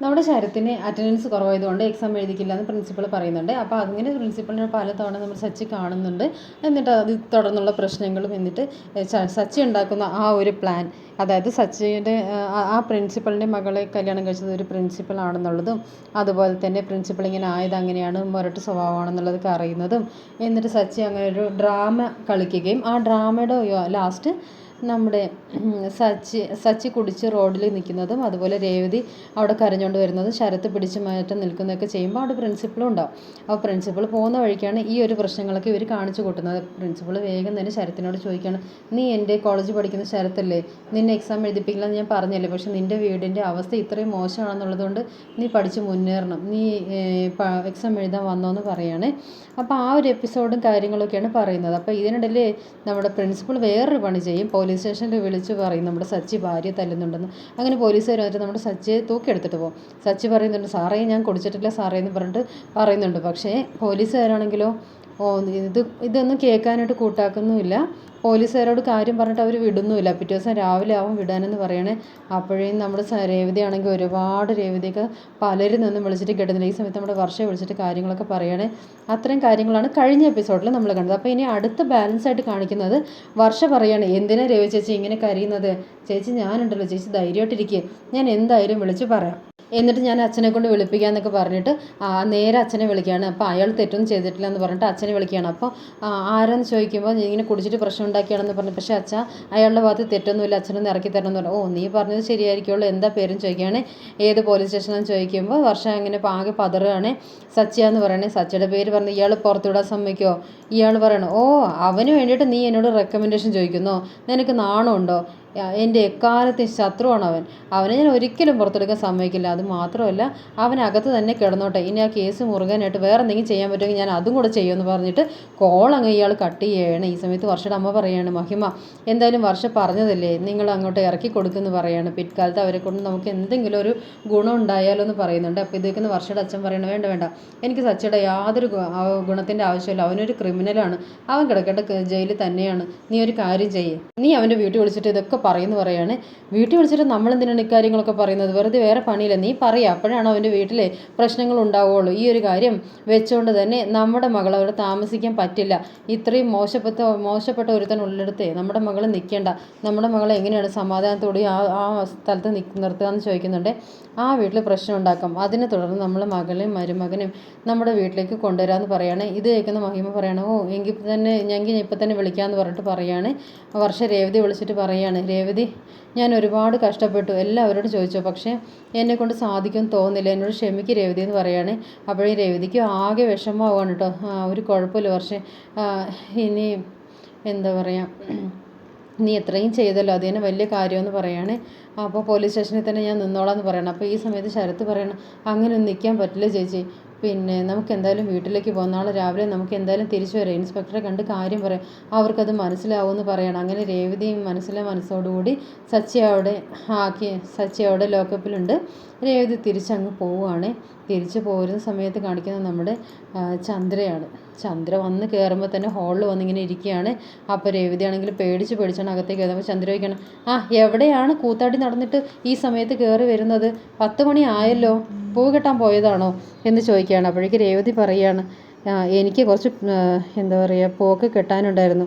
നമ്മുടെ ശരത്തിന് അറ്റൻഡൻസ് കുറവായതുകൊണ്ട് എക്സാം എഴുതിക്കില്ല എന്ന് പ്രിൻസിപ്പൾ പറയുന്നുണ്ട്. അപ്പോൾ അങ്ങനെ പ്രിൻസിപ്പളിനെ പലതവണ നമ്മൾ സച്ചി കാണുന്നുണ്ട്. എന്നിട്ട് അത് തുടർന്നുള്ള പ്രശ്നങ്ങളും എന്നിട്ട് സച്ചി ഉണ്ടാക്കുന്ന ആ ഒരു പ്ലാൻ അതായത് സച്ചിയുടെ ആ- ആ പ്രിൻസിപ്പളിന്റെ മകളെ കല്യാണം കഴിച്ചത് ഒരു പ്രിൻസിപ്പളാണെന്നുള്ളതും അതുപോലെ തന്നെ പ്രിൻസിപ്പൾ ഇങ്ങനെ ആയത് അങ്ങനെയാണ് മുരട്ട് സ്വഭാവമാണെന്നുള്ളതൊക്കെ അറിയുന്നതും എന്നിട്ട് സച്ചി അങ്ങനെ ഒരു ഡ്രാമ കളിക്കുകയും ആ ഡ്രാമയുടെ ലാസ്റ്റ് നമ്മുടെ സച്ചി സച്ചി കുടിച്ച് റോഡിൽ നിൽക്കുന്നതും അതുപോലെ രേവതി അവിടെ കരഞ്ഞുകൊണ്ട് വരുന്നതും ശരത്ത് പിടിച്ച് മാറ്റം നിൽക്കുന്നതൊക്കെ ചെയ്യുമ്പോൾ അവിടെ പ്രിൻസിപ്പളും ഉണ്ടാവും. അപ്പോൾ പ്രിൻസിപ്പൾ പോകുന്ന വഴിക്കാണ് ഈ ഒരു പ്രശ്നങ്ങളൊക്കെ ഇവർ കാണിച്ചു കൂട്ടുന്നത്. പ്രിൻസിപ്പൾ വേഗം തന്നെ ശരത്തിനോട് ചോദിക്കുകയാണ് നീ എന്റെ കോളേജിൽ പഠിക്കുന്ന ശരത്തല്ലേ? നിന്നെ എക്സാം എഴുതിപ്പിക്കില്ലെന്ന് ഞാൻ പറഞ്ഞല്ലേ? പക്ഷെ നിന്റെ വീടിന്റെ അവസ്ഥ ഇത്രയും മോശമാണെന്നുള്ളതുകൊണ്ട് നീ പഠിച്ച് മുന്നേറണം. നീ എക്സാം എഴുതാൻ വന്നോ എന്ന് പറയുകയാണ് അപ്പോൾ ആ ഒരു എപ്പിസോഡും കാര്യങ്ങളൊക്കെയാണ് പറയുന്നത്. അപ്പോൾ ഇതിനിടയിൽ നമ്മുടെ പ്രിൻസിപ്പൾ വേറൊരു പണി ചെയ്യും. പോലീസ് സ്റ്റേഷനിൽ വിളിച്ച് പറയും നമ്മുടെ സച്ചി ഭാര്യ തല്ലുന്നുണ്ടെന്ന്. അങ്ങനെ പോലീസുകാർ വന്നിട്ട് നമ്മുടെ സച്ചിയെ തൂക്കിയെടുത്തിട്ട് പോകും. സച്ചി പറയുന്നുണ്ട് സാറേ ഞാൻ കുടിച്ചിട്ടില്ല സാറേ എന്ന് പറഞ്ഞിട്ട് പറയുന്നുണ്ട്. പക്ഷേ പോലീസുകാരാണെങ്കിലോ ഓ ഇത് ഇതൊന്നും കേൾക്കാനായിട്ട് കൂട്ടാക്കുന്നുമില്ല. പോലീസുകാരോട് കാര്യം പറഞ്ഞിട്ട് അവർ വിടുന്നുമില്ല. പിറ്റേ ദിവസം രാവിലെ ആവും വിടാനെന്ന് പറയണേ. അപ്പോഴേയും നമ്മുടെ രേവതിയാണെങ്കിൽ ഒരുപാട് രേവതിയൊക്കെ പലരും നിന്നും വിളിച്ചിട്ട് കിട്ടുന്നില്ല ഈ സമയത്ത് നമ്മുടെ വർഷയെ വിളിച്ചിട്ട് കാര്യങ്ങളൊക്കെ പറയണേ. അത്രയും കാര്യങ്ങളാണ് കഴിഞ്ഞ എപ്പിസോഡിൽ നമ്മൾ കണ്ടത്. അപ്പോൾ ഇനി അടുത്ത ബാലൻസ് ആയിട്ട് കാണിക്കുന്നത് വർഷ പറയാണ്. എന്തിനാ രേവ ചേച്ചി ഇങ്ങനെ കരയുന്നത്? ചേച്ചി ഞാനുണ്ടല്ലോ. ചേച്ചി ധൈര്യമായിട്ടിരിക്കുക ഞാൻ എന്തായാലും വിളിച്ച് പറയാം. എന്നിട്ട് ഞാൻ അച്ഛനെ കൊണ്ട് വിളിപ്പിക്കാന്നൊക്കെ പറഞ്ഞിട്ട് നേരെ അച്ഛനെ വിളിക്കുകയാണ്. അപ്പോൾ അയാൾ തെറ്റൊന്നും ചെയ്തിട്ടില്ല എന്ന് പറഞ്ഞിട്ട് അച്ഛനെ വിളിക്കുകയാണ്. അപ്പോൾ ആരെന്ന് ചോദിക്കുമ്പോൾ ഇങ്ങനെ കുടിച്ചിട്ട് പ്രശ്നം ഉണ്ടാക്കിയാണെന്ന് പറഞ്ഞു പക്ഷേ അച്ഛ അയാളുടെ ഭാഗത്ത് തെറ്റൊന്നുമില്ല. അച്ഛനൊന്ന് ഇറക്കി തരണം എന്ന് പറഞ്ഞു. ഓ നീ പറഞ്ഞത് ശരിയായിരിക്കുള്ളൂ. എന്താ പേരും ചോദിക്കുകയാണ്. ഏത് പോലീസ് സ്റ്റേഷനാണ് ചോദിക്കുമ്പോൾ വർഷ അങ്ങനെ ആകെ പതറുകയാണ്. സച്ചിയാന്ന് പറയണേ സച്ചിയുടെ പേര് പറഞ്ഞ് ഇയാൾ പുറത്തുവിടാൻ സമ്മതിക്കുമോ ഇയാൾ പറയണം. ഓ അവന് വേണ്ടിയിട്ട് നീ എന്നോട് റെക്കമെൻഡേഷൻ ചോദിക്കുന്നോ. നിനക്ക് നാണമുണ്ടോ എന്റെ എക്കാലത്തെ ശത്രുവാണ് അവൻ അവനെ ഞാൻ ഒരിക്കലും പുറത്തെടുക്കാൻ സമ്മതിക്കില്ല. അത് മാത്രമല്ല അവൻ അകത്ത് തന്നെ കിടന്നോട്ടെ. ഇനി ആ കേസ് മുറുകാനായിട്ട് വേറെ എന്തെങ്കിലും ചെയ്യാൻ പറ്റുമെങ്കിൽ ഞാൻ അതും കൂടെ ചെയ്യുമെന്ന് പറഞ്ഞിട്ട് കോൾ ഇയാൾ കട്ട് ചെയ്യണം ഈ സമയത്ത് വർഷയുടെ അമ്മ പറയാണ് മഹിമ എന്തായാലും വർഷ പറഞ്ഞതല്ലേ? നിങ്ങൾ അങ്ങോട്ട് ഇറക്കി കൊടുക്കുമെന്ന് പറയാണ് പിൽക്കാലത്ത് അവരെ കൊണ്ട് നമുക്ക് എന്തെങ്കിലും ഒരു ഗുണം ഉണ്ടായാലോ എന്ന് പറയുന്നുണ്ട്. അപ്പോൾ ഇതൊക്കെ വർഷയുടെ അച്ഛൻ പറയണം വേണ്ട വേണ്ട. എനിക്ക് സച്ചയുടെ യാതൊരു ഗുണത്തിന്റെ ആവശ്യമില്ല. അവനൊരു ക്രിമിനലാണ്. അവൻ കിടക്കേണ്ട ജയിലിൽ തന്നെയാണ്. നീ ഒരു കാര്യം ചെയ്യേ. നീ അവന്റെ വീട്ടിൽ വിളിച്ചിട്ട് ഇതൊക്കെ പറയുന്നു പറയാണ്. വീട്ടിൽ വിളിച്ചിട്ട് നമ്മൾ എന്തിനാണ് ഇക്കാര്യങ്ങളൊക്കെ പറയുന്നത്? വെറുതെ വേറെ പണിയില്ല. നീ പറയുക അപ്പോഴാണ് അവന്റെ വീട്ടിലെ പ്രശ്നങ്ങൾ ഉണ്ടാവുകയുള്ളൂ. ഈ ഒരു കാര്യം വെച്ചുകൊണ്ട് തന്നെ നമ്മുടെ മകൾ അവിടെ താമസിക്കാൻ പറ്റില്ല. ഇത്രയും മോശപ്പെട്ട മോശപ്പെട്ട ഒരുത്തൻ ഉള്ളിടത്തെ നമ്മുടെ മകൾ നിൽക്കേണ്ട. നമ്മുടെ മകൾ എങ്ങനെയാണ് സമാധാനത്തോടെ ആ ആ സ്ഥലത്ത് നിർത്തുക എന്ന് ചോദിക്കുന്നുണ്ട്. ആ വീട്ടിൽ പ്രശ്നം ഉണ്ടാക്കാം. അതിനെ തുടർന്ന് നമ്മൾ മകളെയും മരുമകനെയും നമ്മുടെ വീട്ടിലേക്ക് കൊണ്ടുവരാമെന്ന് പറയാണ്. ഇത് കേൾക്കുന്ന മഹിമ പറയണം. എങ്കിൽ തന്നെ ഞങ്ങൾ ഇപ്പം തന്നെ വിളിക്കാമെന്ന് പറഞ്ഞിട്ട് പറയാണ്. വർഷ രേവതി വിളിച്ചിട്ട് പറയാണ്. രേവതി ഞാൻ ഒരുപാട് കഷ്ടപ്പെട്ടു. എല്ലാവരോടും ചോദിച്ചു. പക്ഷേ എന്നെ കൊണ്ട് സാധിക്കും തോന്നുന്നില്ല എന്നോട് ക്ഷമിക്ക് രേവതി എന്ന് പറയുകയാണ് അപ്പോഴേ രേവതിക്ക് ആകെ വിഷമമാവാണ് കേട്ടോ. ഒരു കുഴപ്പമില്ല. പക്ഷേ ഇനി എന്താ പറയുക നീ എത്രയും ചെയ്തല്ലോ. അത് തന്നെ വലിയ കാര്യമെന്ന് പറയാണ്. അപ്പോൾ പോലീസ് സ്റ്റേഷനിൽ തന്നെ ഞാൻ നിന്നോളാം എന്ന് പറയണം. അപ്പോൾ ഈ സമയത്ത് ശരത്ത് പറയണം അങ്ങനെ ഒന്നും നിൽക്കാൻ പറ്റില്ല ചേച്ചി. പിന്നെ നമുക്ക് എന്തായാലും വീട്ടിലേക്ക് പോകാം. നാളെ രാവിലെ നമുക്ക് എന്തായാലും തിരിച്ചു വരാം. ഇൻസ്പെക്ടറെ കണ്ട് കാര്യം പറയാം. അവർക്കത് മനസ്സിലാവുമെന്ന് പറയണം. അങ്ങനെ രേവതിയും മനസ്സിലെ മനസ്സോടുകൂടി സച്ചി അവിടെ ആക്കി സച്ചി അവിടെ ലോക്കപ്പിലുണ്ട്. രേവതി തിരിച്ചങ്ങ് പോവുകയാണ്. തിരിച്ചു പോരുന്ന സമയത്ത് കാണിക്കുന്നത് നമ്മുടെ ചന്ദ്രയാണ്. ചന്ദ്ര വന്ന് കയറുമ്പോൾ തന്നെ ഹോളിൽ വന്നിങ്ങനെ ഇരിക്കുകയാണ്. അപ്പോൾ രേവതി ആണെങ്കിൽ പേടിച്ച് പേടിച്ചാണ് അകത്തേക്ക് കയറുന്നത്. അപ്പോൾ ചന്ദ്ര ചോദിക്കണം ആ എവിടെയാണ് കൂത്താടി നടന്നിട്ട് ഈ സമയത്ത് കയറി വരുന്നത്? പത്ത് മണി ആയല്ലോ. പൂ കെട്ടാൻ പോയതാണോ എന്ന് ചോദിക്കുകയാണ്. അപ്പോഴേക്ക് രേവതി പറയുകയാണ് എനിക്ക് കുറച്ച് എന്താ പറയുക പൂവൊക്കെ കെട്ടാനുണ്ടായിരുന്നു.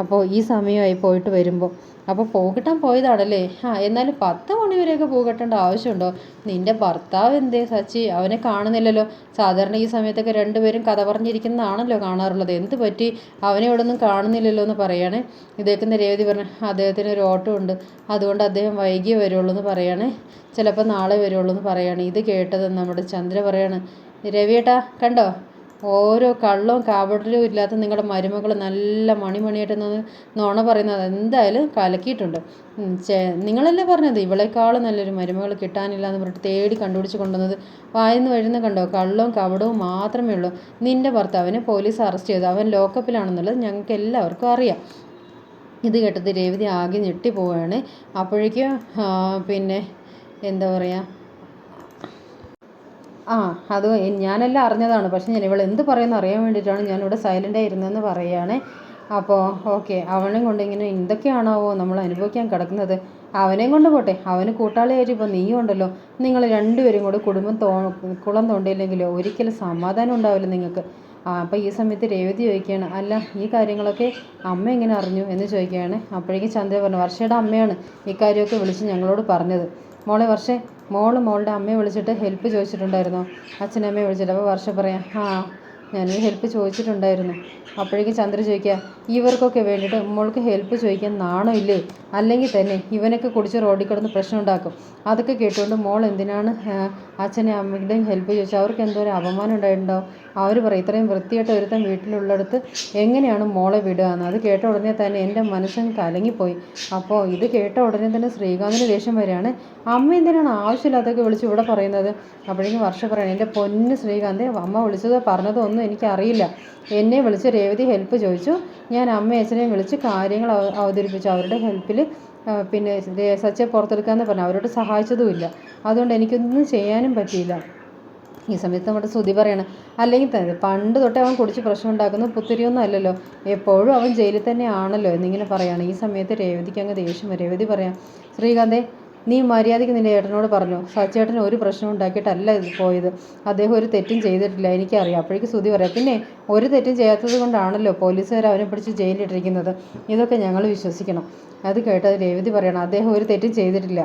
അപ്പോൾ ഈ സമയമായി പോയിട്ട് വരുമ്പോൾ അപ്പോൾ പോകട്ടാൻ പോയതാണല്ലേ? ആ എന്നാലും പത്ത് മണി വരെയൊക്കെ പൂ കെട്ടേണ്ട ആവശ്യമുണ്ടോ? നിന്റെ ഭർത്താവ് എന്തേ സച്ചി? അവനെ കാണുന്നില്ലല്ലോ. സാധാരണ ഈ സമയത്തൊക്കെ രണ്ടുപേരും കഥ പറഞ്ഞിരിക്കുന്നതാണല്ലോ കാണാറുള്ളത്. എന്ത് പറ്റി? അവനെ ഇവിടെ ഒന്നും കാണുന്നില്ലല്ലോ എന്ന് പറയണേ. ഇതേക്കുന്ന രേവതി പറഞ്ഞു അദ്ദേഹത്തിന് ഒരു ഓട്ടം ഉണ്ട്. അതുകൊണ്ട് അദ്ദേഹം വൈകിയേ വരുള്ളൂ എന്ന് പറയണേ. ചിലപ്പോൾ നാളെ വരുള്ളൂ എന്ന് പറയാണ്. ഇത് കേട്ടത് നമ്മുടെ ചന്ദ്ര പറയാണ്. രവിയേട്ടാ കണ്ടോ? ഓരോ കള്ളവും കാപട്യവും ഇല്ലാത്ത നിങ്ങളുടെ മരുമകൾ നല്ല മണിമണിയായിട്ട് നിന്ന് നുണ പറയുന്നത് എന്തായാലും കലക്കിയിട്ടുണ്ട്. നിങ്ങളല്ലേ പറഞ്ഞത് ഇവളെക്കാളും നല്ലൊരു മരുമകൾ കിട്ടാനില്ല എന്ന് പറഞ്ഞിട്ട് തേടി കണ്ടുപിടിച്ച് കൊണ്ടുവന്നത്? വായന്ന് വരുന്ന കണ്ടോ? കള്ളവും കപടവും മാത്രമേ ഉള്ളൂ. നിന്റെ ഭർത്താവിനെ പോലീസ് അറസ്റ്റ് ചെയ്തു. അവൻ ലോക്കപ്പിലാണെന്നുള്ളത് ഞങ്ങൾക്ക് എല്ലാവർക്കും അറിയാം. ഇത് കേട്ടത് രേവതി ആകെ ഞെട്ടിപ്പോവുകയാണ് അപ്പോഴേക്കും പിന്നെ എന്താ പറയുക ആ അത് ഞാനെല്ലാം അറിഞ്ഞതാണ്. പക്ഷേ ഞാൻ ഇവൾ എന്ത് പറയുമെന്ന് അറിയാൻ വേണ്ടിയിട്ടാണ് ഞാനിവിടെ സൈലന്റായി ഇരുന്നതെന്ന് പറയുകയാണേ. അപ്പോൾ ഓക്കെ അവനെയും കൊണ്ട് ഇങ്ങനെ എന്തൊക്കെയാണാവോ നമ്മൾ അനുഭവിക്കാൻ കിടക്കുന്നത്. അവനെയും കൊണ്ട് പോട്ടെ. അവന് കൂട്ടാളിയായിട്ട് ഇപ്പോൾ നീയും ഉണ്ടല്ലോ. നിങ്ങൾ രണ്ടുപേരും കൂടെ കുടുംബം തോ കുളം തോണ്ടിയില്ലെങ്കിലോ? ഒരിക്കലും സമാധാനം ഉണ്ടാവില്ല നിങ്ങൾക്ക്. ആ അപ്പോൾ ഈ സമയത്ത് രേവതി ചോദിക്കുകയാണ് അല്ല ഈ കാര്യങ്ങളൊക്കെ അമ്മ എങ്ങനെ അറിഞ്ഞു? എന്ന് ചോദിക്കുകയാണ്. അപ്പോഴേക്കും ചന്ദ്ര പറഞ്ഞു വർഷയുടെ അമ്മയാണ് ഇക്കാര്യമൊക്കെ വിളിച്ച് ഞങ്ങളോട് പറഞ്ഞത്. മോളെ വർഷേ മോൾ മോളുടെ അമ്മയെ വിളിച്ചിട്ട് ഹെൽപ്പ് ചോദിച്ചിട്ടുണ്ടായിരുന്നു. അച്ഛനമ്മയെ വിളിച്ചിട്ട്. അപ്പോൾ വർഷ പറയാം ആ ഞാനൊരു ഹെൽപ്പ് ചോദിച്ചിട്ടുണ്ടായിരുന്നു. അപ്പോഴേക്കും ചന്ദ്ര ചോദിക്കുക ഇവർക്കൊക്കെ വേണ്ടിയിട്ട് മോൾക്ക് ഹെൽപ്പ് ചോദിക്കാൻ നാണോ ഇല്ലേ? അല്ലെങ്കിൽ തന്നെ ഇവനൊക്കെ കുടിച്ച് റോഡിൽ കിടന്ന് പ്രശ്നം ഉണ്ടാക്കും. അതൊക്കെ കേട്ടുകൊണ്ട് മോൾ എന്തിനാണ് അച്ഛനെ അമ്മയുടെയും ഹെൽപ്പ് ചോദിച്ചാൽ അവർക്ക് എന്തോ ഒരു അപമാനം ഉണ്ടായിട്ടുണ്ടാവും അവർ പറയും ഇത്രയും വൃത്തിയായിട്ട് ഒരുത്തൻ വീട്ടിലുള്ളിടത്ത് എങ്ങനെയാണ് മോളെ വിടുക എന്ന്? അത് കേട്ട ഉടനെ തന്നെ എന്റെ മനസ്സങ്ങ് കലങ്ങിപ്പോയി. അപ്പോൾ ഇത് കേട്ട ഉടനെ തന്നെ ശ്രീകാന്തിന് ദേഷ്യം വരികയാണ്. അമ്മ എന്തിനാണ് ആവശ്യമില്ലാത്തൊക്കെ വിളിച്ച് ഇവിടെ പറയുന്നത്? അപ്പോഴേക്കും വർഷ പറയണം എന്റെ പൊന്ന് ശ്രീകാന്ത് അമ്മ വിളിച്ചതോ പറഞ്ഞതോ ഒന്നും എനിക്കറിയില്ല. എന്നെ വിളിച്ച് രേവതി ഹെൽപ്പ് ചോദിച്ചു. ഞാൻ അമ്മ അച്ഛനെയും വിളിച്ച് കാര്യങ്ങൾ അവതരിപ്പിച്ചു. അവരുടെ ഹെൽപ്പിൽ പിന്നെ സച്ചെ പുറത്തെടുക്കാമെന്ന് പറഞ്ഞു. അവരോട് സഹായിച്ചതുമില്ല. അതുകൊണ്ട് എനിക്കൊന്നും ചെയ്യാനും പറ്റിയില്ല. ഈ സമയത്ത് നമ്മുടെ ശ്രുതി പറയണം അല്ലെങ്കിൽ തന്നെ പണ്ട് തൊട്ടേ അവൻ കുടിച്ച് പ്രശ്നം ഉണ്ടാക്കുന്നത് പുത്തിരിയൊന്നും അല്ലല്ലോ. എപ്പോഴും അവൻ ജയിലിൽ തന്നെ ആണല്ലോ എന്നിങ്ങനെ പറയാണ്. ഈ സമയത്ത് രേവതിക്ക് അങ്ങ് ദേഷ്യം രേവതി പറയാം ശ്രീകാന്തേ നീ മര്യാദയ്ക്ക് നിന്റെ ഏട്ടനോട് പറഞ്ഞു. സച്ചേട്ടൻ ഒരു പ്രശ്നം ഉണ്ടാക്കിയിട്ടല്ല പോയത്. അദ്ദേഹം ഒരു തെറ്റും ചെയ്തിട്ടില്ല എനിക്കറിയാം. അപ്പോഴേക്ക് ശ്രുതി പറയാം പിന്നെ ഒരു തെറ്റും ചെയ്യാത്തത് കൊണ്ടാണല്ലോ പോലീസുകാർ അവനെ പിടിച്ച് ജയിലിട്ടിരിക്കുന്നത് ഇതൊക്കെ ഞങ്ങൾ വിശ്വസിക്കണം. അത് കേട്ടത് രേവതി പറയണം അദ്ദേഹം ഒരു തെറ്റും ചെയ്തിട്ടില്ല.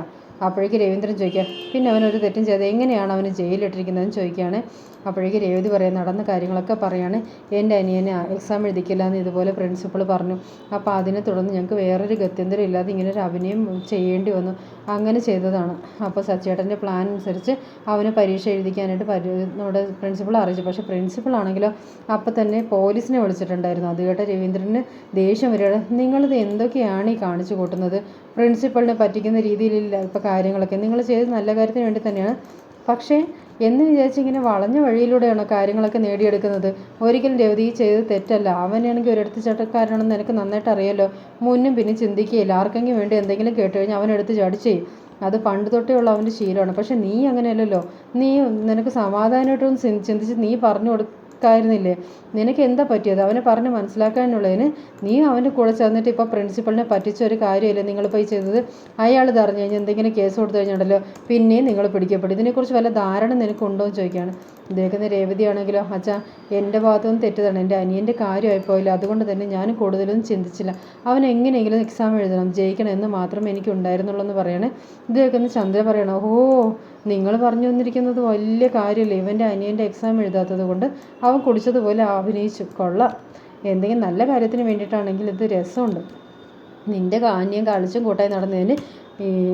അപ്പോഴേക്ക് രവീന്ദ്രൻ ചോദിക്കുക പിന്നെ അവനൊരു തെറ്റും ചെയ്ത് എങ്ങനെയാണ് അവന് ജയിലിട്ടിരിക്കുന്നതെന്ന് ചോദിക്കുകയാണ്. അപ്പോഴേക്ക് രേവതി പറയാം നടന്ന കാര്യങ്ങളൊക്കെ പറയാണ്. എന്റെ അനിയനെ എക്സാം എഴുതിക്കില്ല എന്ന് ഇതുപോലെ പ്രിൻസിപ്പൾ പറഞ്ഞു. അപ്പോൾ അതിനെ തുടർന്ന് ഞങ്ങൾക്ക് വേറൊരു ഗത്യന്തരം ഇല്ലാതെ ഇങ്ങനെ ഒരു അഭിനയം ചെയ്യേണ്ടി വന്നു. അങ്ങനെ ചെയ്തതാണ്. അപ്പോൾ സച്ചേട്ടന്റെ പ്ലാൻ അനുസരിച്ച് അവന് പരീക്ഷ എഴുതിക്കാനായിട്ട് പരി നമ്മുടെ പ്രിൻസിപ്പൾ അറിയിച്ചു. പക്ഷേ പ്രിൻസിപ്പൾ ആണെങ്കിലോ അപ്പോൾ തന്നെ പോലീസിനെ വിളിച്ചിട്ടുണ്ടായിരുന്നു. അത് കേട്ട രവീന്ദ്രന് ദേഷ്യം വരികയാണ്. നിങ്ങളിത് എന്തൊക്കെയാണ് ഈ കാണിച്ചു കൂട്ടുന്നത്? പ്രിൻസിപ്പളിനെ പറ്റിക്കുന്ന രീതിയിലില്ല ഇപ്പോൾ കാര്യങ്ങളൊക്കെ. നിങ്ങൾ ചെയ്ത് നല്ല കാര്യത്തിന് വേണ്ടി തന്നെയാണ്. പക്ഷേ എന്ന് വിചാരിച്ച് ഇങ്ങനെ വളഞ്ഞ വഴിയിലൂടെയാണ് കാര്യങ്ങളൊക്കെ നേടിയെടുക്കുന്നത്. ഒരിക്കലും രവതി ചെയ്തത് തെറ്റല്ല. അവനാണെങ്കിൽ ഒരു എടുത്തുചാട്ടക്കാരനാണെന്ന് എനിക്ക് നന്നായിട്ട് അറിയാലോ. മുന്നും പിന്നെ ചിന്തിക്കുകയില്ല. ആർക്കെങ്കിലും വേണ്ടി എന്തെങ്കിലും കേട്ട് കഴിഞ്ഞാൽ അവൻ എടുത്ത് ചാടി ചെയ്യും. അത് പണ്ട് തൊട്ടേ ഉള്ള അവന്റെ ശീലമാണ്. പക്ഷെ നീ അങ്ങനെയല്ലല്ലോ. നീ നിനക്ക് സമാധാനമായിട്ടൊന്ന് ചിന്തിച്ച് നീ പറഞ്ഞു കൊടു നിൽക്കായിരുന്നില്ലേ? നിനക്ക് എന്താ പറ്റിയത്? അവനെ പറഞ്ഞ് മനസ്സിലാക്കാനുള്ളതിന് നീ അവന്റെ കൂടെ ചേർന്നിട്ട് ഇപ്പോൾ പ്രിൻസിപ്പളിനെ പറ്റിച്ച ഒരു കാര്യമല്ലേ നിങ്ങൾ പോയി ചെയ്തത്? അയാൾ ഇത് അറിഞ്ഞു കഴിഞ്ഞാൽ എന്തെങ്കിലും കേസ് കൊടുത്തു കഴിഞ്ഞുണ്ടല്ലോ പിന്നെയും നിങ്ങൾ പിടിക്കപ്പെടും. ഇതിനെക്കുറിച്ച് വല്ല ധാരണ നിനക്കുണ്ടോ എന്ന് ചോദിക്കുകയാണ്. ഇദ്ദേഹത്തിന് രേവതിയാണെങ്കിലോ അച്ഛാ എന്റെ ഭാഗത്തുനിന്ന് തെറ്റതാണ് എന്റെ അനിയന്റെ കാര്യമായി പോയില്ല അതുകൊണ്ട് തന്നെ ഞാൻ കൂടുതലൊന്നും ചിന്തിച്ചില്ല. അവൻ എങ്ങനെയെങ്കിലും എക്സാം എഴുതണം ജയിക്കണം എന്ന് മാത്രമേ എനിക്ക് ഉണ്ടായിരുന്നുള്ളൂ എന്ന് പറയണേ. ഇദ്ദേഹത്തിന് ചന്ദ്ര പറയണം ഓ നിങ്ങൾ പറഞ്ഞു വന്നിരിക്കുന്നത് വലിയ കാര്യമല്ലേ? ഇവന്റെ അനിയന്റെ എക്സാം എഴുതാത്തത് കൊണ്ട് അവൻ കുടിച്ചതുപോലെ അഭിനയിച്ചു. കൊള്ളാം. എന്തെങ്കിലും നല്ല കാര്യത്തിന് വേണ്ടിയിട്ടാണെങ്കിൽ ഇത് രസമുണ്ട്. നിന്റെ കാന്യം കളിച്ചും കൂട്ടായി നടന്നതിന്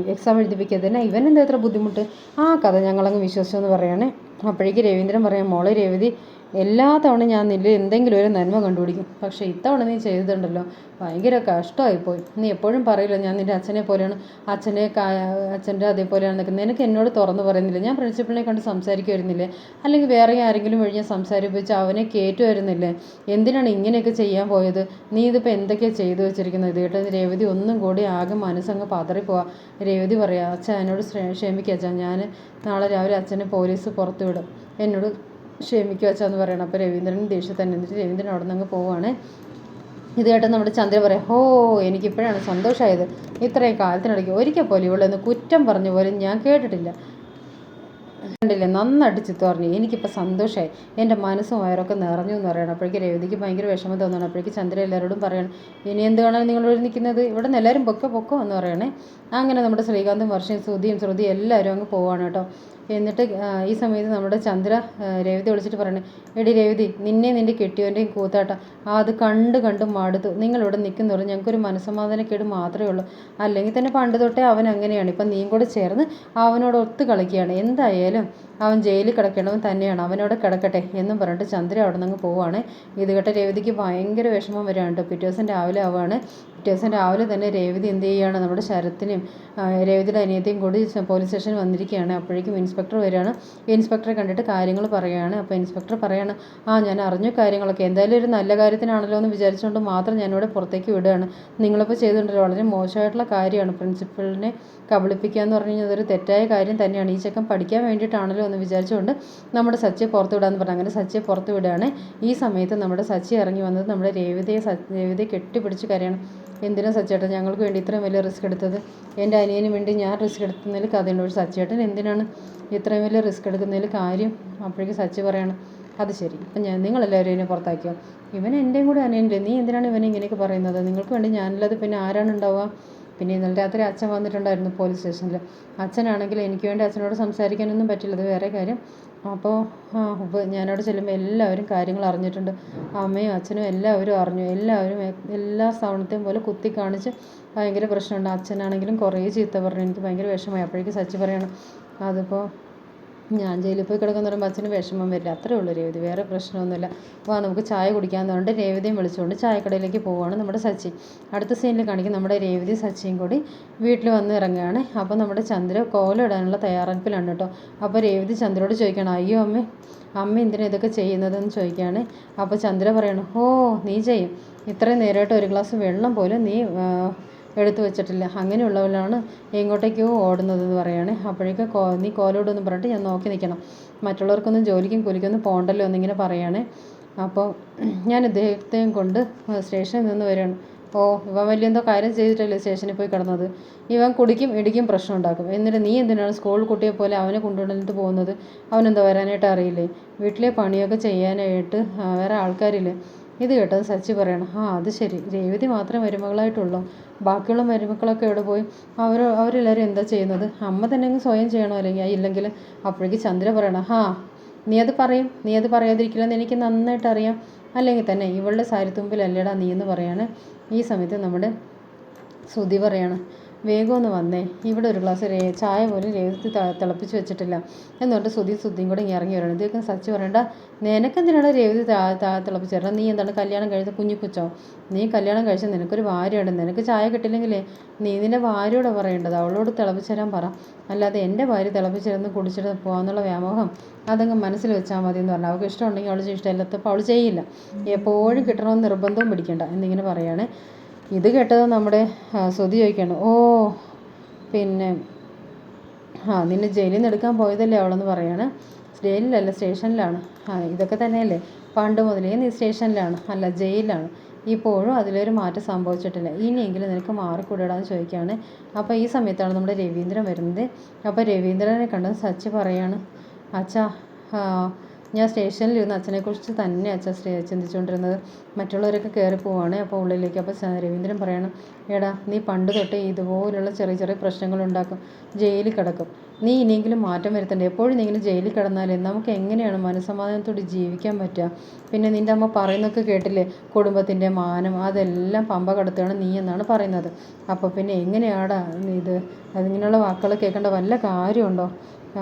എക്സാം എഴുതിപ്പിക്കാത്തതിന് ഇവൻ എന്താ ഇത്ര ബുദ്ധിമുട്ട്? ആ കഥ ഞങ്ങളങ്ങ് വിശ്വസിച്ചു എന്ന് പറയണേ അപ്പോഴേക്ക് രവീന്ദ്രൻ പറയും മോളെ രവതി എല്ലാ തവണ ഞാൻ നിന്നിൽ എന്തെങ്കിലും ഒരു നന്മ കണ്ടുപിടിക്കും. പക്ഷേ ഇത്തവണ നീ ചെയ്തിട്ടുണ്ടല്ലോ. ഭയങ്കര കഷ്ടമായിപ്പോയി. നീ എപ്പോഴും പറയില്ല ഞാൻ നിന്റെ അച്ഛനെ പോലെയാണ് അച്ഛന്റെ അതേപോലെയാണ് നിൽക്കുന്നത്. നിനക്ക് എന്നോട് തുറന്നു പറയുന്നില്ല? ഞാൻ പ്രിൻസിപ്പളിനെ കണ്ട് സംസാരിക്കുമായിരുന്നില്ലേ? അല്ലെങ്കിൽ വേറെ ആരെങ്കിലും വഴി ഞാൻ സംസാരിപ്പിച്ച് അവനെ കയറ്റുമായിരുന്നില്ലേ എന്തിനാണ് ഇങ്ങനെയൊക്കെ ചെയ്യാൻ പോയത്? നീ ഇതിപ്പോൾ എന്തൊക്കെയാണ് ചെയ്തു വെച്ചിരിക്കുന്നത്? കേട്ടോ രേവതി ഒന്നും കൂടി ആകെ മനസ്സങ്ങ് പതറിപ്പോവാ. രേവതി പറയാം അച്ഛൻ എന്നോട് ക്ഷമിക്കുക അച്ഛാ. ഞാൻ നാളെ രാവിലെ അച്ഛനെ പോലീസ് പുറത്തു വിടും. എന്നോട് ക്ഷമിക്കുക വെച്ചാന്ന് പറയണം. അപ്പോൾ രവീന്ദ്രൻ ദേഷ്യത്തിൽ തന്നെ എന്നിട്ട് രവീന്ദ്രൻ അവിടെ നിന്ന് പോവുകയാണ് ഇത് കേട്ട് നമ്മുടെ ചന്ദ്ര പറയാം ഹോ എനിക്കിപ്പോഴാണ് സന്തോഷമായത് ഇത്രയും കാലത്തിനിടയ്ക്ക് ഒരിക്കൽ പോലും ഇവളൊന്ന് കുറ്റം പറഞ്ഞ പോലും ഞാൻ കേട്ടിട്ടില്ല. കണ്ടില്ലേ? നന്നായിട്ട് ചിത്തു പറഞ്ഞു എനിക്കിപ്പോൾ സന്തോഷമായി എന്റെ മനസ്സും വയറൊക്കെ നിറഞ്ഞു എന്ന് പറയണം. അപ്പോഴേക്കും രേവതിക്ക് ഭയങ്കര വിഷമം തോന്നണം. അപ്പോഴേക്കും ചന്ദ്ര എല്ലാവരോടും പറയണം ഇനി എന്ത് കാണാൻ നിങ്ങളിവിടെ നിൽക്കുന്നത്? ഇവിടെ നിന്ന് എല്ലാവരും പൊക്കോ പൊക്കോ എന്ന് പറയണേ. അങ്ങനെ നമ്മുടെ ശ്രീകാന്തും വർഷയും ശ്രുതിയും ശ്രുതി എല്ലാവരും അങ്ങ് പോവാണ് കേട്ടോ. എന്നിട്ട് ഈ സമയത്ത് നമ്മുടെ ചന്ദ്ര രേവതി വിളിച്ചിട്ട് പറയണേ എടി രേവതി നിന്നെ നിന്റെ കെട്ടിയവന്റെയും കൂത്താട്ട. അത് കണ്ട് കണ്ട് മടുത്തു. നിങ്ങളിവിടെ നിൽക്കുന്നവർ ഞങ്ങൾക്കൊരു മനസ്സമാധാനക്കേട് മാത്രമേ ഉള്ളൂ. അല്ലെങ്കിൽ തന്നെ പണ്ട് തൊട്ടേ അവൻ അങ്ങനെയാണ്. ഇപ്പം നീയും കൂടെ ചേർന്ന് അവനോട് ഒത്തു കളിക്കുകയാണ്. എന്തായാലും അവൻ ജയിലിൽ കിടക്കേണ്ടവൻ തന്നെയാണ്. അവനോട് കിടക്കട്ടെ എന്നും പറഞ്ഞിട്ട് ചന്ദ്ര അവിടെ നിന്ന് പോവുകയാണ് ഇത് കേട്ട രേവതിക്ക് ഭയങ്കര വിഷമം വരാണ്ട് പിറ്റേ ദിവസം രാവിലെ ആവുകയാണ്. ദിവസം രാവിലെ തന്നെ രേവതി എന്ത് ചെയ്യുകയാണ് നമ്മുടെ ശരത്തിനെയും രേവതിയുടെ അനിയത്തെയും കൂടി പോലീസ് സ്റ്റേഷനിൽ വന്നിരിക്കുകയാണ്. അപ്പോഴേക്കും ഇൻസ്പെക്ടർ വരികയാണ്. ഇൻസ്പെക്ടറെ കണ്ടിട്ട് കാര്യങ്ങൾ പറയുകയാണ്. അപ്പോൾ ഇൻസ്പെക്ടർ പറയാണ് ആ ഞാൻ അറിഞ്ഞു കാര്യങ്ങളൊക്കെ. എന്തായാലും ഒരു നല്ല കാര്യത്തിനാണല്ലോ എന്ന് വിചാരിച്ചുകൊണ്ട് മാത്രം ഞാനിവിടെ പുറത്തേക്ക് വിടുകയാണ്. നിങ്ങളിപ്പോൾ ചെയ്തിട്ടുണ്ട് വളരെ മോശമായിട്ടുള്ള കാര്യമാണ്. പ്രിൻസിപ്പളിനെ കബളിപ്പിക്കുക എന്ന് പറഞ്ഞു കഴിഞ്ഞാൽ അതൊരു തെറ്റായ കാര്യം തന്നെയാണ്. ഈ ചെക്കൻ പഠിക്കാൻ വേണ്ടിയിട്ടാണല്ലോ എന്ന് വിചാരിച്ചുകൊണ്ട് നമ്മുടെ സച്ചിയെ പുറത്ത് വിടാമെന്ന് പറഞ്ഞു അങ്ങനെ സച്ചിയെ പുറത്ത് വിടുകയാണ്. ഈ സമയത്ത് നമ്മുടെ സച്ചി ഇറങ്ങി വന്നത് നമ്മുടെ രേവതിയെ രേവതിയെ കെട്ടിപ്പിടിച്ച് കരയണം. എന്തിനാ സച്ചേട്ടൻ? ഞങ്ങൾക്ക് വേണ്ടി ഇത്രയും വലിയ റിസ്ക് എടുത്തത്. എന്റെ അനിയന് വേണ്ടി ഞാൻ റിസ്ക് എടുത്തതിൽ കഥയുണ്ട്. പക്ഷേ സച്ചേട്ടൻ എന്തിനാണ് ഇത്രയും വലിയ റിസ്ക് എടുക്കുന്നതിൽ കാര്യം? അപ്പോഴേക്കും സച്ചി പറയാണ് അത് ശരി. അപ്പം ഞാൻ നിങ്ങളെല്ലാവരും ഇതിനെ പുറത്താക്കിയോ? ഇവൻ എന്റെയും കൂടെ അനിയന്റെ നീ എന്തിനാണ് ഇവനെ ഇങ്ങനെയൊക്കെ പറയുന്നത്? നിങ്ങൾക്ക് വേണ്ടി ഞാനല്ലാതെ പിന്നെ ആരാണ് ഉണ്ടാവുക? പിന്നെ ഇന്നലെ രാത്രി അച്ഛൻ വന്നിട്ടുണ്ടായിരുന്നു പോലീസ് സ്റ്റേഷനിൽ അച്ഛനാണെങ്കിൽ എനിക്ക് വേണ്ടി അച്ഛനോട് സംസാരിക്കാനൊന്നും പറ്റില്ല അത് വേറെ കാര്യം. അപ്പോൾ ഞാനവിടെ ചെല്ലുമ്പോൾ എല്ലാവരും കാര്യങ്ങൾ അറിഞ്ഞിട്ടുണ്ട്. അമ്മയും അച്ഛനും എല്ലാവരും അറിഞ്ഞു. എല്ലാവരും എല്ലാ സവണത്തെയും പോലെ കുത്തി കാണിച്ച് ഭയങ്കര പ്രശ്നമുണ്ട്. അച്ഛനാണെങ്കിലും കുറേ ചീത്ത പറഞ്ഞു. എനിക്ക് ഭയങ്കര വിഷമമായി. അപ്പോഴേക്കും സച്ചി പറയണം അതിപ്പോൾ ഞാൻ ജയിലിൽ പോയി കിടക്കുന്ന പറയുമ്പോൾ അച്ഛന് വിഷമം വരില്ല. അത്രേ ഉള്ളൂ രേവതി. വേറെ പ്രശ്നമൊന്നുമില്ല. വാ നമുക്ക് ചായ കുടിക്കാമെന്ന് പറഞ്ഞിട്ട് രേവതിയും വിളിച്ചുകൊണ്ട് ചായക്കടയിലേക്ക് പോവുകയാണ് നമ്മുടെ സച്ചി. അടുത്ത സീനിൽ കാണിക്കും നമ്മുടെ രേവതി സച്ചിയും കൂടി വീട്ടിൽ വന്ന് ഇറങ്ങുകയാണ്. അപ്പോൾ നമ്മുടെ ചന്ദ്ര കോലം ഇടാനുള്ള തയ്യാറെടുപ്പിലാണ് കേട്ടോ. അപ്പോൾ രേവതി ചന്ദ്രയോട് ചോദിക്കണം അയ്യോ അമ്മേ അമ്മ എന്തിനാ ഇതൊക്കെ ചെയ്യുന്നതെന്ന് ചോദിക്കുകയാണ്. അപ്പോൾ ചന്ദ്ര പറയണം ഓ നീ ചെയ്യും. ഇത്രയും നേരമായിട്ട് ഒരു ഗ്ലാസ് വെള്ളം പോലും നീ എടുത്തു വെച്ചിട്ടില്ല. അങ്ങനെയുള്ളവരാണ് എങ്ങോട്ടേക്കോ ഓടുന്നതെന്ന് പറയുകയാണ്. അപ്പോഴേക്ക് കോ നീ കോലോടെന്ന് പറഞ്ഞിട്ട് ഞാൻ നോക്കി നിൽക്കണം. മറ്റുള്ളവർക്കൊന്നും ജോലിക്കും കൂലിക്കൊന്നും പോകണ്ടല്ലോ എന്നിങ്ങനെ പറയുകയാണ്. അപ്പോൾ ഞാൻ ഇദ്ദേഹത്തെയും കൊണ്ട് സ്റ്റേഷനിൽ നിന്ന് വരികയാണ്. ഓ ഇവൻ വലിയ എന്തോ കാര്യം ചെയ്തിട്ടല്ലേ സ്റ്റേഷനിൽ പോയി കിടന്നത്? ഇവൻ കുടിക്കും ഇടിക്കും പ്രശ്നം ഉണ്ടാക്കും. എന്നിട്ട് നീ എന്തിനാണ് സ്കൂൾ കുട്ടിയെ പോലെ അവനെ കൊണ്ടുവന്നിട്ട് പോകുന്നത്? അവനെന്താ വരാനായിട്ട് അറിയില്ലേ? വീട്ടിലെ പണിയൊക്കെ ചെയ്യാനായിട്ട് വേറെ ആൾക്കാരില്ലേ? ഇത് കേട്ടത് സച്ചി പറയണം ആ അത് ശരി. രേവതി മാത്രം മരുമകളായിട്ടുള്ളൂ. ബാക്കിയുള്ള മരുമക്കളൊക്കെ എവിടെ പോയി? അവർ അവരെല്ലാവരും എന്താ ചെയ്യുന്നത്? അമ്മ തന്നെ സ്വയം ചെയ്യണോ? അല്ലെങ്കിൽ ഇല്ലെങ്കിൽ അപ്പോഴേക്ക് ചന്ദ്ര പറയണം ഹാ നീ അത് പറയും. നീ അത് പറയാതിരിക്കില്ലെന്ന് എനിക്ക് നന്നായിട്ട് അറിയാം. അല്ലെങ്കിൽ തന്നെ ഇവളുടെ സാരിത്തുമ്പിലല്ലേടാ നീ എന്ന് പറയാണ്. ഈ സമയത്ത് നമ്മുടെ ശ്രുതി പറയാണ് വേഗം ഒന്ന് വന്നേ. ഇവിടെ ഒരു ഗ്ലാസ് ചായ പോലും രേവതി തിളപ്പിച്ച് വെച്ചിട്ടില്ല. എന്നിട്ട് സുധി സുധിയും കൂടെ ഇറങ്ങി വരണം. ഇതൊക്കെ സച്ചി പറയണ്ട നിനക്കെന്തിനാണ് രേവതി തിളപ്പിച്ച് തരണം നീ എന്താണ് കല്യാണം കഴിച്ച കുഞ്ഞിക്കുച്ചോ നീ കല്യാണം കഴിച്ച നിനക്കൊരു ഭാര്യയുണ്ട്. നിനക്ക് ചായ കിട്ടില്ലെങ്കിലേ നീ നിന്റെ ഭാര്യയോട് പറയേണ്ടത്. അവളോട് തിളപ്പിച്ച് തരാൻ പറ. അല്ലാതെ എന്റെ ഭാര്യ തിളപ്പിച്ചിരുന്ന് കുടിച്ചിട്ട് പോകാന്നുള്ള വ്യാമോഹം അതങ്ങ് മനസ്സിൽ വെച്ചാൽ മതി എന്ന് പറഞ്ഞു. അവൾക്ക് ഇഷ്ടമുണ്ടെങ്കിൽ അവൾ ഇഷ്ടമില്ലാത്തപ്പോൾ അവൾ ചെയ്യില്ല. എപ്പോഴും കിട്ടണമെന്ന് നിർബന്ധവും പിടിക്കണ്ട. എന്നിങ്ങനെ പറയുകയാണ് ഇത് കേട്ടത് നമ്മുടെ ശ്രുതി ചോദിക്കുകയാണ് ഓ പിന്നെ ആ നിന്നെ ജയിലിൽ നിന്ന് എടുക്കാൻ പോയതല്ലേ അവളെന്ന് പറയാണ്. ജയിലിലല്ല സ്റ്റേഷനിലാണ്. ആ ഇതൊക്കെ തന്നെയല്ലേ? പണ്ട് മുതലേ നീ സ്റ്റേഷനിലാണ്. അല്ല ജയിലിലാണ്. ഇപ്പോഴും അതിലൊരു മാറ്റം സംഭവിച്ചിട്ടില്ല. ഇനിയെങ്കിലും നിനക്ക് മാറിക്കൂടാന്ന് ചോദിക്കുകയാണ് അപ്പോൾ ഈ സമയത്താണ് നമ്മുടെ രവീന്ദ്രൻ വരുന്നത്. അപ്പോൾ രവീന്ദ്രനെ കണ്ട് സച്ചി പറയാണ് അച്ഛാ ഞാൻ സ്റ്റേഷനിലിരുന്ന് അച്ഛനെക്കുറിച്ച് തന്നെ അച്ഛൻ ചിന്തിച്ചുകൊണ്ടിരുന്നത്. മറ്റുള്ളവരൊക്കെ കയറി പോവാണ് അപ്പോൾ ഉള്ളിലേക്ക്. അപ്പോൾ രവീന്ദ്രൻ പറയണം എടാ നീ പണ്ട് തൊട്ടേ ഇതുപോലുള്ള ചെറിയ ചെറിയ പ്രശ്നങ്ങൾ ഉണ്ടാക്കും. ജയിലിൽ കിടക്കും. നീ ഇനിയെങ്കിലും മാറ്റം വരുത്തണ്ടേ? എപ്പോഴും നീങ്കിലും ജയിലിൽ കിടന്നാലേ നമുക്ക് എങ്ങനെയാണ് മനസ്സമാധാനത്തോടെ ജീവിക്കാൻ പറ്റുക പിന്നെ നിന്റെ അമ്മ പറയുന്നൊക്കെ കേട്ടില്ലേ? കുടുംബത്തിന്റെ മാനം അതെല്ലാം പമ്പ കടത്തുകയാണ് നീ എന്നാണ് പറയുന്നത്. അപ്പോൾ പിന്നെ എങ്ങനെയാടാ ഇത്? അതിങ്ങനെയുള്ള വാക്കുകൾ കേൾക്കേണ്ട വല്ല കാര്യമുണ്ടോ?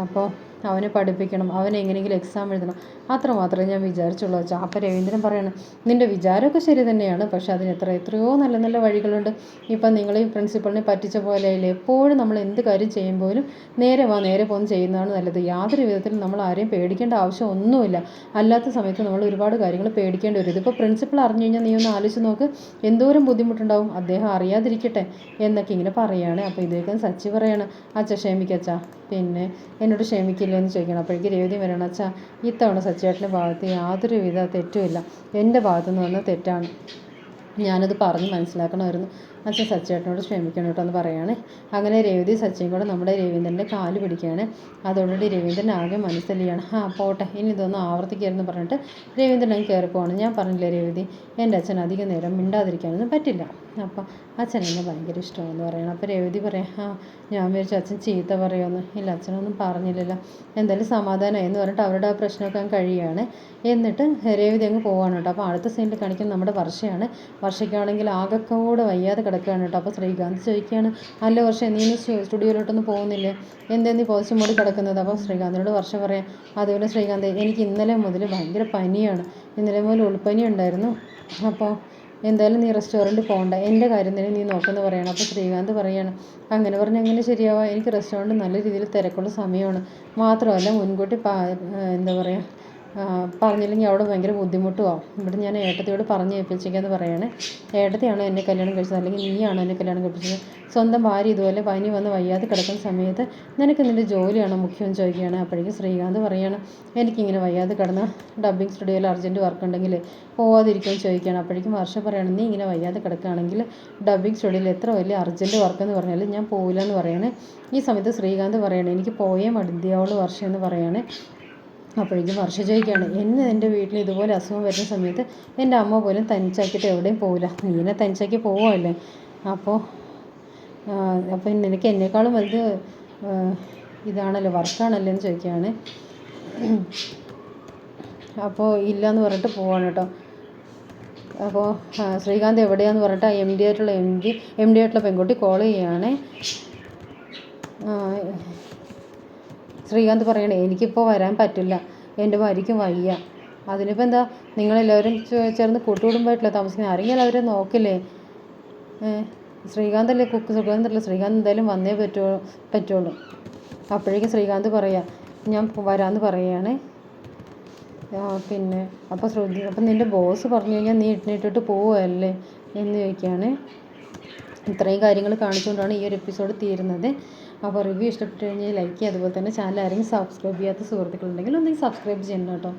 അപ്പോൾ അവനെ പഠിപ്പിക്കണം അവനെ എങ്ങനെയെങ്കിലും എക്സാം എഴുതണം. അത്ര മാത്രമേ ഞാൻ വിചാരിച്ചുള്ളൂ വെച്ചാൽ അപ്പം രവീന്ദ്രൻ പറയണം നിന്റെ വിചാരമൊക്കെ ശരി തന്നെയാണ് പക്ഷെ അതിന് എത്ര എത്രയോ നല്ല നല്ല വഴികളുണ്ട്. ഇപ്പം നിങ്ങൾ ഈ പ്രിൻസിപ്പളിനെ പറ്റിച്ച പോലെയല്ലേ? എപ്പോഴും നമ്മൾ എന്ത് കാര്യം ചെയ്യുമ്പോഴും നേരെ വാ നേരെ പോന്ന് ചെയ്യുന്നതാണ് നല്ലത്. യാതൊരു വിധത്തിലും നമ്മൾ ആരെയും പേടിക്കേണ്ട ആവശ്യം ഒന്നുമില്ല. അല്ലാത്ത സമയത്ത് നമ്മൾ ഒരുപാട് കാര്യങ്ങൾ പേടിക്കേണ്ടി വരും. ഇതിപ്പോൾ പ്രിൻസിപ്പൾ അറിഞ്ഞു കഴിഞ്ഞാൽ നീ ഒന്ന് ആലോചിച്ച് നോക്ക് എന്തോരം ബുദ്ധിമുട്ടുണ്ടാവും? അദ്ദേഹം അറിയാതിരിക്കട്ടെ എന്നൊക്കെ ഇങ്ങനെ പറയുകയാണ് അപ്പോൾ ഇതേക്കാൻ സച്ചി പറയാണ് അച്ഛ ക്ഷമിക്കച്ചാ പിന്നെ എന്നോട് ക്ഷമിക്കില്ലേ. എന്ന് ചോദിക്കണം. അപ്പോഴേക്ക് രേവതി വരണം. അച്ഛാ ഇത്തവണ സച്ചേട്ടന്റെ ഭാഗത്ത് യാതൊരു വിധ തെറ്റുമില്ല. എന്റെ ഭാഗത്തു നിന്ന് വന്ന തെറ്റാണ്. ഞാനത് പറഞ്ഞ് മനസ്സിലാക്കണമായിരുന്നു. അച്ഛൻ സച്ചേട്ടനോട് ക്ഷമിക്കണം കേട്ടോ എന്ന് പറയുകയാണ് അങ്ങനെ രേവതി സച്ചിയും കൂടെ നമ്മുടെ രവീന്ദ്രന്റെ കാൽ പിടിക്കുകയാണ്. അതോടുകൂടി രവീന്ദ്രൻ ആകെ മനസ്സിലാണ് ആ പോട്ടെ ഇനി ഇതൊന്നും ആവർത്തിക്കരുതെന്ന് പറഞ്ഞിട്ട് രവീന്ദ്രൻ അങ്ങ് കയറി പോകണം ഞാൻ പറഞ്ഞില്ലേ രേവതി എന്റെ അച്ഛൻ അധികം നേരം മിണ്ടാതിരിക്കാനൊന്നും പറ്റില്ല. അപ്പം അച്ഛൻ എന്നെ ഭയങ്കര ഇഷ്ടമാണെന്ന് പറയണം. അപ്പോൾ രേവതി പറയാം ആ ഞാൻ വിചാരിച്ചു അച്ഛൻ ചീത്ത പറയുമെന്ന്. ഇല്ല അച്ഛനൊന്നും പറഞ്ഞില്ലല്ലോ. എന്തായാലും സമാധാനമായി എന്ന് പറഞ്ഞിട്ട് അവരുടെ ആ പ്രശ്നമൊക്കെ അങ്ങ് കഴിയുകയാണ്. എന്നിട്ട് രേവതി അങ്ങ് പോവാണ് കേട്ടോ. അപ്പോൾ അടുത്ത സീനിൽ കാണിക്കുന്നത് നമ്മുടെ വർഷയാണ്. വർഷയ്ക്കാണെങ്കിൽ ആകെക്കൂടെ വയ്യാതെ കിടക്കുകയാണ് കേട്ടോ. അപ്പോൾ ശ്രീകാന്ത് ചോദിക്കുകയാണ് അല്ല വർഷം നീ സ്റ്റുഡിയോയിലോട്ടൊന്നും പോകുന്നില്ലേ? എന്തേ നീ പോസ്റ്റ് മൂടി കിടക്കുന്നത്? അപ്പോൾ ശ്രീകാന്തിനോട് വർഷം പറയാം അതുപോലെ ശ്രീകാന്ത് എനിക്ക് ഇന്നലെ മുതൽ ഭയങ്കര പനിയാണ്. ഇന്നലെ മുതൽ ഉൾപ്പനി ഉണ്ടായിരുന്നു. അപ്പോൾ എന്തായാലും നീ റെസ്റ്റോറന്റ് പോകണ്ട എന്റെ കാര്യം തന്നെ നീ നോക്കുമെന്ന് പറയണം. അപ്പോൾ ശ്രീകാന്ത് പറയാണ് അങ്ങനെ പറഞ്ഞാൽ എങ്ങനെ ശരിയാവാം? എനിക്ക് റെസ്റ്റോറന്റ് നല്ല രീതിയിൽ തിരക്കുള്ള സമയമാണ്. മാത്രമല്ല മുൻകൂട്ടി എന്താ പറയുക പറഞ്ഞില്ലെങ്കിൽ അവിടെ ഭയങ്കര ബുദ്ധിമുട്ടുമാവും ഇവിടെ ഞാൻ ഏട്ടത്തിയോട് പറഞ്ഞ് ഏൽപ്പിച്ചേക്കാന്ന് പറയാണ്. ഏട്ടത്തിയാണ് എന്നെ കല്യാണം കഴിച്ചത്? അല്ലെങ്കിൽ നീയാണ് എന്നെ കല്യാണം കഴിപ്പിച്ചത്? സ്വന്തം ഭാര്യ ഇതുപോലെ പനി വന്ന് വയ്യാതെ കിടക്കുന്ന സമയത്ത് നിനക്ക് നിന്റെ ജോലിയാണ് മുഖ്യം ചോദിക്കുകയാണ്. അപ്പോഴേക്കും ശ്രീകാന്ത് പറയുകയാണ് എനിക്കിങ്ങനെ വയ്യാതെ കിടന്ന ഡബ്ബിംഗ് സ്റ്റുഡിയോയിൽ അർജന്റ് വർക്ക് ഉണ്ടെങ്കിൽ പോവാതിരിക്കാൻ ചോദിക്കുകയാണ്. അപ്പോഴേക്കും വർഷം പറയുകയാണ് നീ ഇങ്ങനെ വയ്യാതെ കിടക്കുകയാണെങ്കിൽ ഡബ്ബിംഗ് സ്റ്റുഡിയോയിൽ എത്ര വലിയ അർജന്റ് വർക്ക് എന്ന് പറഞ്ഞാലും ഞാൻ പോവില്ല എന്ന് പറയണേ. ഈ സമയത്ത് ശ്രീകാന്ത് പറയാണ് എനിക്ക് പോയേ മടിയാവുള്ളൂ വർഷം എന്ന് പറയാണ്. അപ്പോഴേക്കും വർഷ ചോദിക്കുകയാണ് എന്നെ എന്റെ വീട്ടിൽ ഇതുപോലെ അസുഖം വരുന്ന സമയത്ത് എന്റെ അമ്മ പോലും തനിച്ചാക്കിയിട്ട് എവിടെയും പോവില്ല. നീനെ തനിച്ചാക്കി പോവുമല്ലേ അപ്പോൾ അപ്പോൾ നിനക്ക് എന്നെക്കാളും വലുത് ഇതാണല്ലോ വർക്കാണല്ലോ എന്ന് ചോദിക്കുകയാണ്. അപ്പോൾ ഇല്ലയെന്ന് പറഞ്ഞിട്ട് പോവാണ് കേട്ടോ. അപ്പോൾ ശ്രീകാന്ത് എവിടെയാന്ന് പറഞ്ഞിട്ട് ആ എം ഡി ആയിട്ടുള്ള എം ഡി എം ഡി ആയിട്ടുള്ള പെൺകുട്ടി കോൾ ചെയ്യുകയാണ്. ശ്രീകാന്ത് പറയണേ എനിക്കിപ്പോൾ വരാൻ പറ്റില്ല. എന്റെ ഭാര്യയ്ക്കും വയ്യ. അതിനിപ്പോൾ എന്താ? നിങ്ങളെല്ലാവരും ചേർന്ന് കൂട്ടുകുടുംബമായിട്ടല്ലേ താമസിക്കുന്നത്? ആരെങ്കിലും അവരെ നോക്കില്ലേ? ശ്രീകാന്തല്ലേ കുക്ക്? സുഖാന്തല്ലേ ശ്രീകാന്ത് എന്തായാലും വന്നേ പറ്റുള്ളൂ പറ്റുള്ളൂ. അപ്പോഴേക്കും ശ്രീകാന്ത് പറയാം ഞാൻ വരാമെന്ന് പറയുകയാണ് പിന്നെ അപ്പോൾ ശ്രുതി അപ്പം നിന്റെ ബോസ് പറഞ്ഞു കഴിഞ്ഞാൽ നീ ഇട്ടിട്ടിട്ട് പോവുകയല്ലേ എന്ന് ചോദിക്കുകയാണ് ഇത്രയും കാര്യങ്ങൾ കാണിച്ചുകൊണ്ടാണ് ഈ ഒരു എപ്പിസോഡ് തീരുന്നത്. അപ്പോൾ റിവ്യൂ ഇഷ്ടപ്പെട്ടു കഴിഞ്ഞാൽ ലൈക്ക് ചെയ്യുക. അതുപോലെ തന്നെ ചാനൽ ആരെങ്കിലും സബ്സ്ക്രൈബ് ചെയ്യാത്ത സുഹൃത്തുക്കളുണ്ടെങ്കിൽ ഒന്നെങ്കിൽ സബ്സ്ക്രൈബ് ചെയ്യണം കേട്ടോ.